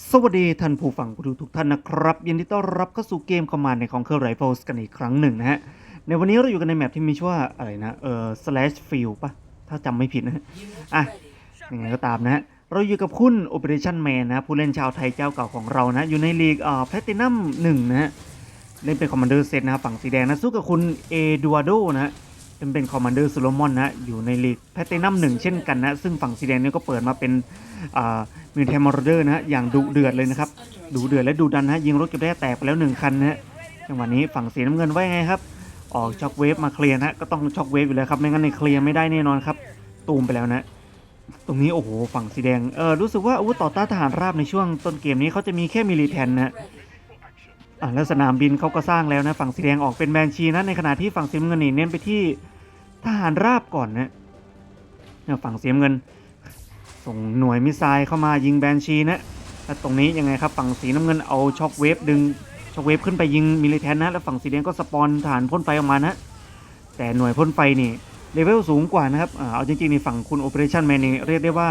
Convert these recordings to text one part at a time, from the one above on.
สวัสดีท่านผู้ฟังผู้ดูทุกท่านนะครับ ยินดีต้อนรับเข้าสู่เกมคอมมานด์ในของเคอร์ไรฟิลส์กันอีกครั้งหนึ่งนะฮะ ในวันนี้เราอยู่กันในแมปที่มีชื่อว่าอะไรนะเอ่อ slash field ปะถ้าจำไม่ผิดนะฮะอะ ยังไงก็ตามนะฮะ เราอยู่กับคุณ Operation Man นะ ผู้เล่นชาวไทยเจ้าเก่าของเรานะ อยู่ในลีกเอ่อ Platinum 1นะฮะ เล่นเป็นคอมมานเดอร์เซตนะฝั่งสีแดงนะ สู้กับคุณเอดูอาโดนะฮะ เป็นเป็นคอมมานเดอร์โซโลมอนนะ อยู่ในลีกแพตตินัมหนึ่งเช่นกันนะ ซึ่งฝั่งสีแดงเนี่ยก็เปิดมาเป็นมิวเทมอร์เดอร์นะฮะ อย่างดุเดือดเลยนะครับ ดุเดือดและดุดันนะยิงรถเก็บได้แตกไปแล้วหนึ่งคันนะฮะ จังหวะนี้ฝั่งสีน้ำเงินไว้ไงครับ ออกช็อคเวฟมาเคลียร์นะฮะก็ต้องช็อคเวฟอยู่แล้วครับ ไม่งั้นในเคลียร์ไม่ได้แน่นอนครับ ตูมไปแล้วนะ ตรงนี้โอ้โห ฝั่งสีแดง เออรู้สึกว่าอาวุธต่อต้านทหารราบในช่วงต้นเกมนี้เขาจะมีแค่มิลิแทนนะอ่าแล้วสนามบินเขาก็สร้างแล้วนะฝั่งสีแดงออกเป็นแบนชีนะในขณะที่ฝั่งสีเงินนี่เน้นไปที่ ทหารราบก่อนนะเนี่ยฝั่งสีน้ำเงิน ส่งหน่วยมิสไซล์เข้ามายิงแบนชีนะแล้วตรงนี้ยังไงครับฝั่งสีน้ำเงินเอาช็อคเวฟดึงช็อคเวฟขึ้นไปยิงมิลิแทนนะแล้วฝั่งสีแดงก็สปอนฐานพ่นไฟออกมานะ แต่หน่วยพ่นไฟนี่เลเวลสูงกว่านะครับเอาจริงๆในฝั่งคุณโอเปอเรชั่นแมนนี่เรียกได้ว่า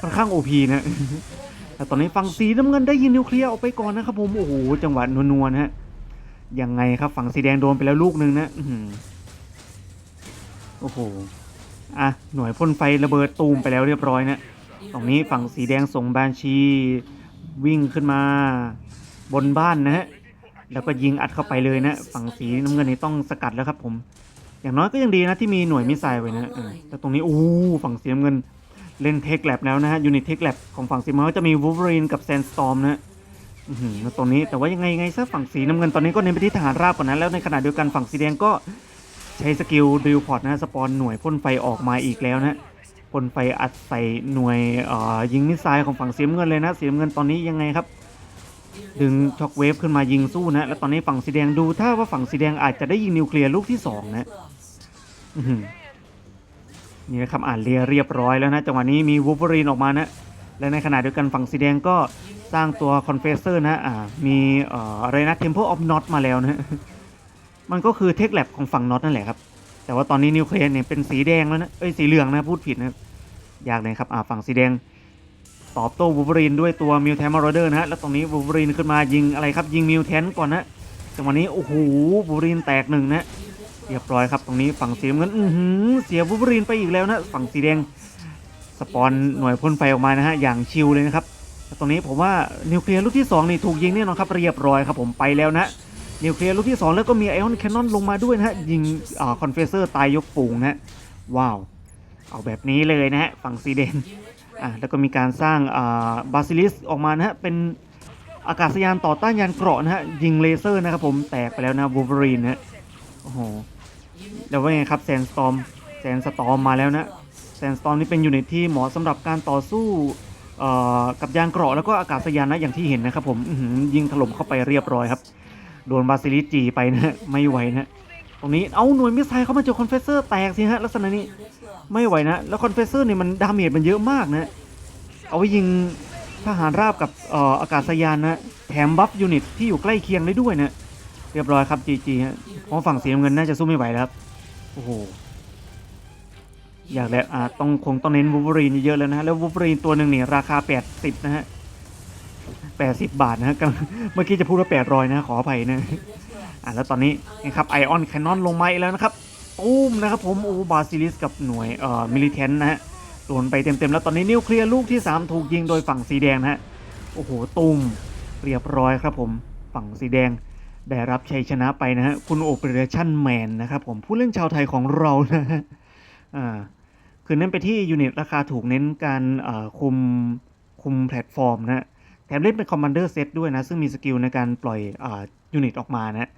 ค่อนข้างโอพีนะแต่ตอนนี้ฝั่งสีน้ำเงินได้ยินนิวเคลียร์ออกไปก่อนนะครับผมโอ้โหจังหวะนัวๆนะฮะยังไงครับฝั่งสีแดงโดนไปแล้วลูกหนึ่งนะ โอ้โห อะ หน่วยพ่นไฟระเบิดตูมไปแล้วเรียบร้อยนะตรงนี้ฝั่งสีแดงส่งแบนชี วิ่งขึ้นมาบนบ้านนะฮะ แล้วก็ยิงอัดเข้าไปเลยนะ ฝั่งสีน้ำเงินนี่ต้องสกัดแล้วครับผม อย่างน้อยก็ยังดีนะที่มีหน่วยมิสไซล์ไว้นะแต่ตรงนี้โอ้ฝั่งสีน้ำเงินเล่นเทคแลบแล้วนะฮะยูนิตเทคแลบของฝั่งสีม้าก็จะมีวู l v เ r รีนกับแซนสตอมนะฮะตรงนี้แต่ว่ายังไงไงซะฝั่งสีน้ำเงินตอนนี้ก็เน้นไปที่ทหารราบก่อนนะแล้วในขณะเดียวกันฝั่งสีแดงก็ ใช้สกิลดิวพอร์ตนะสปอนหน่วยพ่นไฟออกมาอีกแล้วนะพ่นไฟอัดใส่หน่วยยิงมิสไซล์ของฝั่งเสีน้ำเงินเลยนะเสีน้ำเงินตอนนี้ยังไงครับ ดึงช็อคเวฟขึ้นมายิงสู้นะ แล้วตอนนี้ฝั่งสีแดงดูถ้าว่าฝั่งสีแดงอาจจะได้ยิงนิวเคลียร์ลูกที่สองนะนี่นะครับอ่านเรียเรียบร้อยแล้วนะจังหวะนี้มีวู l v เ r รีนออกมานะและในขณะเดียวกันฝั่งสีแดงก็สร้างตัวคอนเฟสเซอร์นะอ่ามีเอ่ออะไรนะเทมเพลออฟน็อตมาแล้วนะ มันก็คือเทคแลบของฝั่งน็อตนั่นแหละครับ แต่ว่าตอนนี้นิวเคลียร์เนี่ยเป็นสีแดงแล้วนะ เอ้ยสีเหลืองนะพูดผิดนะยากเลยครับ อ่าฝั่งสีแดง ตอบโต้วู l v เ r รีนด้วยตัวมิวแทนมาร์เดอร์นะฮะ แล้วตรงนี้วู l v เ r รีนขึ้นมายิงอะไรครับยิงมิวแทนก่อนนะจังหวะนี้โอ้โหวูเ r รีนแตกหนึ่งนะเรียบร้อยครับตรงนี้ฝั่งสีเงินอือหือเสียวูล์ฟเวอรีนไปอีกแล้วนะฝั่งสีแดงสปอนหน่วยพ่นไฟออกมานะฮะอย่างชิลเลยนะครับแต่ตรงนี้ผมว่านิวเคลียร์ลูกที่2นี่ถูกยิงแน่นอนครับเรียบร้อยครับผมไปแล้วนะ นิวเคลียร์ลูกที่ 2 แล้วก็มีไอออนแคนนอนลงมาด้วยนะฮะ ยิงอ่าคอนเฟเซอร์ตายยกฝูงนะฮะ ว้าว เอาแบบนี้เลยนะฮะ ฝั่งสีแดงอะแล้วก็มีการสร้างอ่าบาซิลิสออกมานะฮะ เป็นอากาศยานต่อต้านยานเกราะนะฮะ ยิงเลเซอร์นะครับผมแตกไปแล้วนะวูเวอรีนนะฮะโอ้โหแล้วว่าไงครับแซนสตอมแซนสตอมมาแล้วนะแซนสตอมนี่เป็นยูนิตที่เหมาะสำหรับการต่อสู้อ่อกับยานเกราะแล้วก็อากาศยานนะอย่างที่เห็นนะครับผมยิงถล่มเข้าไปเรียบร้อยครับ โดนบาซิลิสจีไปนะ ไม่ไหวนะ ตรงนี้เอาหน่วยมิสไซล์เข้ามาเจอคอนเฟสเซอร์แตกสิฮะลักษณะนี้ไม่ไหวนะ แล้วคอนเฟสเซอร์เนี่ยมันดาเมจมันเยอะมากนะ เอาไว้ยิงทหารราบกับเอ่ออากาศยานนะ แถมบัฟยูนิตที่อยู่ใกล้เคียงได้ด้วยนะ เรียบร้อยครับจีจีฮะเพราะฝั่งสีน้ำเงินน่าจะสู้ไม่ไหวแล้วครับ โอ้โห อยากแล้วอ่าต้องคงต้องเน้นวู l v เ r รีนเยอะๆแล้วนะฮะ แล้ววู l v เ r รีนตัวหนึ่งเนี่ยราคา 80 นะฮะ 80 บาทนะฮะกำลังเมื่อกี้จะพูดว่า 800 นะ ขออภัยนะอ่าแล้วตอนนี้นะครับไอออนแคนนอนลงมาอีกแล้วนะครับตูมนะครับผมโอ้บาซิลิสกับหน่วยเอ่อมิลิเทนนะฮะโดนไปเต็มๆแล้วตอนนี้นิวเคลียร์ลูกที่ 3 ถูกยิงโดยฝั่งสีแดงนะฮะโอ้โหตูมเรียบร้อยครับผมฝั่งสีแดงได้รับชัยชนะไปนะฮะคุณโอเปอเรชั่นแมนนะครับผมผู้เล่นชาวไทยของเรานะฮะอ่าคือเน้นไปที่ยูนิตราคาถูกเน้นการเอ่อคุมคุมแพลตฟอร์มนะฮะ แถมเล่นเป็นคอมมานเดอร์เซตด้วยนะ ซึ่งมีสกิลในการปล่อยอ่ายูนิตออกมานะ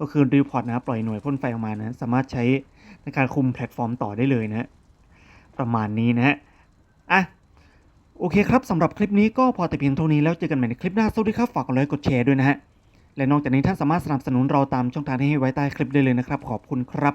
ก็คือรีพอร์ตนะปล่อยหน่วยพ่นไฟออกมานะสามารถใช้ในการคุมแพลตฟอร์มต่อได้เลยนะฮะประมาณนี้นะฮะอะโอเคครับสำหรับคลิปนี้ก็พอแต่เพียงเท่านี้แล้วเจอกันใหม่ในคลิปหน้าสวัสดีครับฝากกดไลค์กดแชร์ด้วยนะฮะและนอกจากนี้ท่านสามารถสนับสนุนเราตามช่องทางที่ให้ไว้ใต้คลิปได้เลยนะครับ ขอบคุณครับ